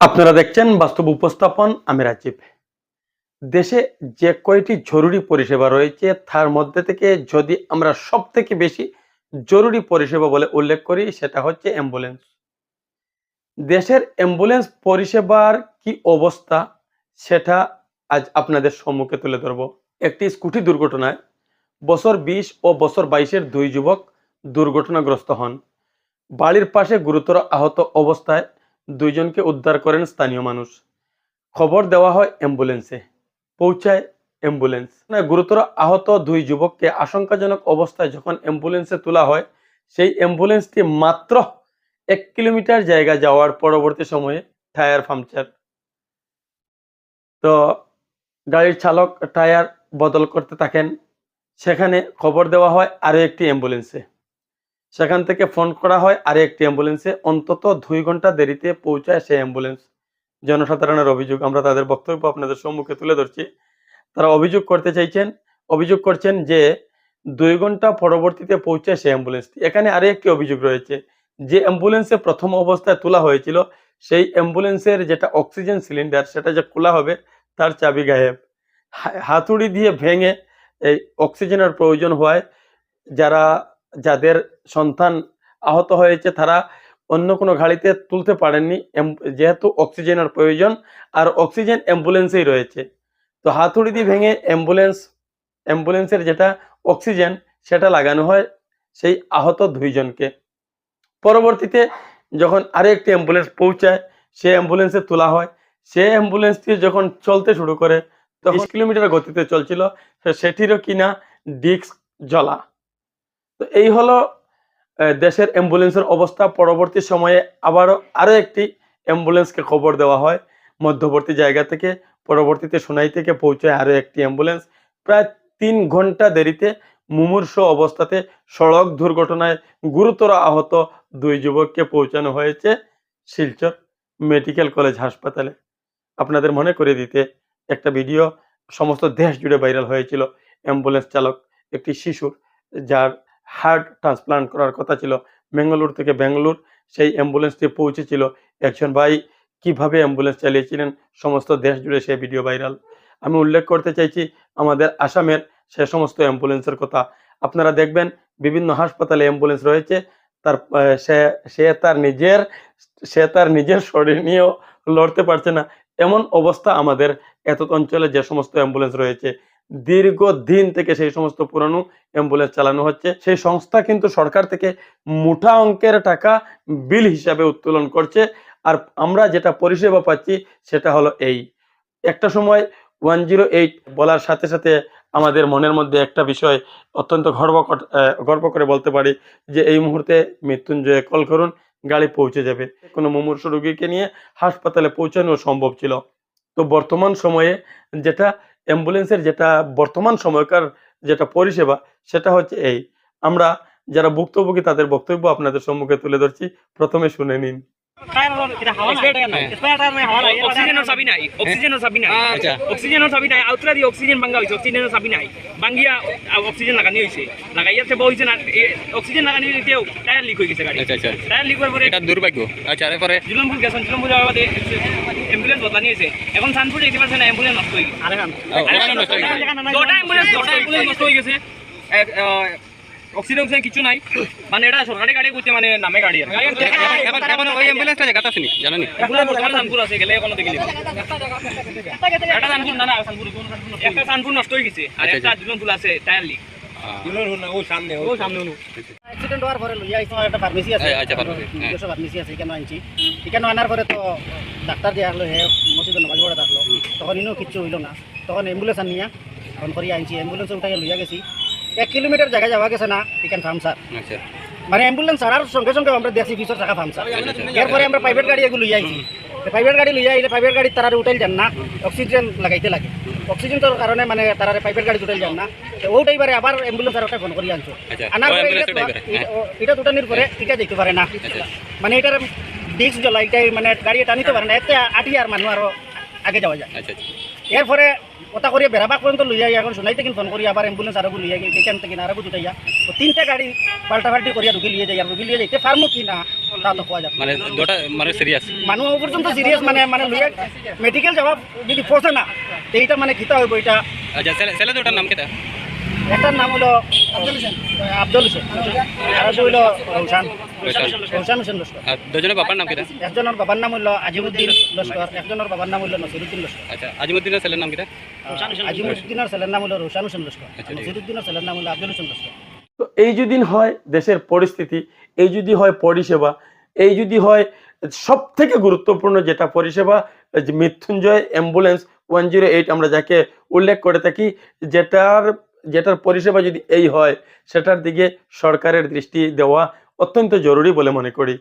আপনারা দেখছেন বাস্তব উপস্থাপন, আমি রাজীব। দেশে যে কয়টি জরুরি পরিষেবা রয়েছে, তার মধ্যে থেকে যদি আমরা সব থেকে বেশি জরুরি পরিষেবা বলে উল্লেখ করি, সেটা হচ্ছে অ্যাম্বুলেন্স। দেশের অ্যাম্বুলেন্স পরিষেবার কি অবস্থা, সেটা আজ আপনাদের সম্মুখে তুলে ধরব। একটি স্কুটি দুর্ঘটনায় বছর বিশ ও বছর বাইশের দুই যুবক দুর্ঘটনাগ্রস্ত হন। বাড়ির পাশে গুরুতর আহত অবস্থায় দুইজনকে উদ্ধার করেন স্থানীয় মানুষ। খবর দেওয়া হয় অ্যাম্বুলেন্সে। পৌঁছায় অ্যাম্বুলেন্স। না গুরুতর আহত দুই যুবককে আশঙ্কাজনক অবস্থায় যখন অ্যাম্বুলেন্সে তোলা হয়, সেই অ্যাম্বুলেন্সটি মাত্র এক কিলোমিটার জায়গা যাওয়ার পরবর্তী সময়ে টায়ার পাংচার। তো গাড়ির চালক টায়ার বদল করতে থাকেন। সেখানে খবর দেওয়া হয় আরও একটি অ্যাম্বুলেন্সে। সেখান থেকে ফোন করা হয় আরে একটি অ্যাম্বুলেন্সে অন্তত দুই ঘণ্টা দেরিতে পৌঁছায় সেই অ্যাম্বুলেন্স জনসাধারণের অভিযোগ, আমরা তাদের বক্তব্য আপনাদের সম্মুখে তুলে ধরছি। তারা অভিযোগ করতে চাইছেন, অভিযোগ করছেন যে দুই ঘণ্টা পরবর্তীতে পৌঁছায় সেই অ্যাম্বুলেন্সটি এখানে আরও একটি অভিযোগ রয়েছে, যে অ্যাম্বুলেন্সে প্রথম অবস্থায় তোলা হয়েছিল, সেই অ্যাম্বুলেন্সের যেটা অক্সিজেন সিলিন্ডার সেটা যে খোলা হবে, তার চাবি গায়েব। হাতুড়ি দিয়ে ভেঙে এই অক্সিজেনের প্রয়োজন হওয়ায় যারা, যাদের সন্তান আহত হয়েছে তারা অন্য কোনো গাড়িতে তুলতে পারেননি। যেহেতু অক্সিজেনের প্রয়োজন আর অক্সিজেন অ্যাম্বুলেন্সেই রয়েছে। তো হাতুড়ি দিয়ে ভেঙে অ্যাম্বুলেন্স অ্যাম্বুলেন্সের যেটা অক্সিজেন সেটা লাগানো হয় সেই আহত দুইজনকে। পরবর্তীতে যখন আরেকটি অ্যাম্বুলেন্স পৌঁছায় সে অ্যাম্বুলেন্সে তোলা হয়। সেই অ্যাম্বুলেন্সটি যখন চলতে শুরু করে তখন কিলোমিটার গতিতে চলছিল সেটিরও কিনা ডিস্ক জ্বলা। তো এই হলো দেশের অ্যাম্বুলেন্সের অবস্থা পরবর্তী সময়ে আবারও আরও একটি অ্যাম্বুলেন্সকে খবর দেওয়া হয়। মধ্যবর্তী জায়গা থেকে পরবর্তীতে সোনাই থেকে পৌঁছায় আরও একটি অ্যাম্বুলেন্স। প্রায় তিন ঘণ্টা দেরিতে মুমূর্ষ অবস্থাতে সড়ক দুর্ঘটনায় গুরুতর আহত দুই যুবককে পৌঁছানো হয়েছে শিলচর মেডিকেল কলেজ হাসপাতালে। আপনাদের মনে করে দিতে একটা ভিডিও সমস্ত দেশ জুড়ে ভাইরাল হয়েছিল। অ্যাম্বুলেন্স চালক একটি শিশুর, যার হার্ট ট্রান্সপ্লান্ট করার কথা ছিল। বেঙ্গালুরু থেকে বেঙ্গালুর সেই অ্যাম্বুলেন্সটি পৌঁছেছিল। একজন ভাই কীভাবে অ্যাম্বুলেন্স চালিয়েছিলেন, সমস্ত দেশ জুড়ে সেই ভিডিও ভাইরাল। আমি উল্লেখ করতে চাইছি, আমাদের আসামের সে সমস্ত অ্যাম্বুলেন্সের কথা। আপনারা দেখবেন, বিভিন্ন হাসপাতালে অ্যাম্বুলেন্স রয়েছে। তার সে সে তার নিজের, সে তার নিজের শরীর নিয়েও লড়তে পারছে না। এমন অবস্থা আমাদের এত অঞ্চলে যে সমস্ত অ্যাম্বুলেন্স রয়েছে। দীর্ঘদিন থেকে সেই সমস্ত পুরানো অ্যাম্বুলেন্স চালানো হচ্ছে। সেই সংস্থা কিন্তু সরকার থেকে মুঠা অঙ্কের টাকা বিল হিসাবে উত্তোলন করছে। আর আমরা যেটা পরিষেবা পাচ্ছি সেটা হলো এই। একটা সময় ওয়ান জিরো এইট বলার সাথে সাথে আমাদের মনের মধ্যে একটা বিষয় অত্যন্ত গর্ব গর্ব করে বলতে পারি যে এই মুহূর্তে মৃত্যুঞ্জয়ে কল করুন, গাড়ি পৌঁছে যাবে। কোনো মুমূর্ষ রোগীকে নিয়ে হাসপাতালে পৌঁছানো সম্ভব ছিল। তো বর্তমান সময়ে যেটা অ্যাম্বুলেন্সের যেটা বর্তমান সময়কার যেটা পরিষেবা সেটা হচ্ছে এই। আমরা যারা ভুক্তভোগী তাদের বক্তব্য আপনাদের সম্মুখে তুলে ধরছি। প্রথমে শুনে নিন। অক্সিজেনৰ চাবি নাই অক্সিজেনৰ চাবি নাই। আচ্ছা। অক্সিজেনৰ চাবি নাই। আউটৰা দি অক্সিজেন ভাঙা হৈছে অক্সিজেনৰ চাবি নাই। ভাঙিয়া অক্সিজেন লাগানি না অক্সিজেন লাগানি এতিয়াও টায়াৰ লিক হৈ গৈছে গাড়ী। আচ্ছা আচ্ছা। লিক পরে দুর্ভাগ্য। আচ্ছা এরপরে? জুলমপুর গেছেন জুলমপুর যাওয়ার বাদে এম্বুলেন্স বদলানি হৈছে এখন চানপুর দেখতে পাচ্ছেন এম্বুলেন্স নষ্ট হৈ গেছে। নষ্ট হয়ে গেছে। নষ্ট অক্সিজেন অক্সিজেন কিছু নাই। মানে এটা সরকারি গাড়ি করতে মানে নামে গাড়ি আর এখন এখন ওই অ্যাম্বুলেন্সটা জায়গা আছে নি জানো নি? এম্বুলেন্স আছে গেলে কোনো দেখি একটা চানপুর না না চানপুর একটা চানপুর নষ্ট হয়ে গেছে আর আচ্ছা, একটা জুলমপুর আছে টায়ার লিক। আচ্ছা, হ্যাঁ। তখন ইনো কিচ্ছু হইল না তখন অ্যাম্বুলেন্স আনিয়া অ্যাম্বুলেন্স উঠাইয়া লইয়া গেছি এক কিলোমিটার জায়গা যাওয়া গেছে না এখানে ফার্মসার আচ্ছা মানে অ্যাম্বুলেন্স ছাড়ার সঙ্গে সঙ্গে আমরা দেখছি পিছর থাকা ফার্মসার আচ্ছা, আচ্ছা। এরপরে আমরা প্রাইভেট গাড়ি এগুলো লইয়া আইছি প্রাইভেট গাড়ি লইয়া আইলে প্রাইভেট গাড়ি তারা উঠাইল যান না অক্সিজেন লাগাইতে লাগে অক্সিজেনের কারণে মানে তারা প্রাইভেট গাড়ি উঠাইল যান না। ও টাইবারে আবার অ্যাম্বুলেন্স আর ফোন করিয়া আনছো। আচ্ছা, আনার পরে এটা-। এটা দুটানির পরে এটা দেখতে পারে না। আচ্ছা। মানে এটার ডিস্ক জ্বলা এটা মানে গাড়ি টানিতে পারে না এতে আটি আর মানুষ আরও আগে যাওয়া যায়। আচ্ছা আচ্ছা। এরপরে কথা করিয়া বেড়াবাগ পর্যন্ত লইয়া এখন সোনাইতে কিন ফোন করি আবার অ্যাম্বুলেন্স আরও লইয়া গিয়ে এখান থেকে আরও উঠাইয়া তো তিনটা গাড়ি পাল্টা পাল্টি করিয়া ঢুকি লিয়ে যাই আর ঢুকি লিয়ে যাইতে পারমু কি না তা তো কোয়া যাবে মানে দুটা মানে সিরিয়াস মানুষ পর্যন্ত সিরিয়াস মানে মানে লইয়া মেডিকেল যাওয়া যদি পৌঁছে না তো এইটা মানে কিতা হইব? এটা আচ্ছা ছেলে দুটার নাম কেটা একটার নাম হলো আব্দুল হোসেন। আব্দুল হোসেন। আর হইল রৌশান। রৌশান। হোসেন লস্কর। দুজনের বাবার নাম কেটা একজনের বাবার নাম হইল আজিমুদ্দিন লস্কর। একজনের বাবার নাম হইল নসিরুদ্দিন লস্কর। আচ্ছা আজিমুদ্দিনের ছেলের নাম কেটা আজিমুদ্দিনের ছেলের নাম হলো রৌশান হোসেন লস্কর। আচ্ছা, নসিরুদ্দিনের ছেলের নাম হলো আব্দুল হোসেন লস্কর। তো এই যদি হয় দেশের পরিস্থিতি এই যদি হয় পরিষেবা এই যদি হয় সব থেকে গুরুত্বপূর্ণ যেটা পরিষেবা Mrityunjay ambulance one zero eight আমরা যাকে উল্লেখ করে থাকি, যেটার যেটার পরিষেবা যদি এই হয়, সেটার দিকে সরকারের দৃষ্টি দেওয়া অত্যন্ত জরুরি বলে মনে করি।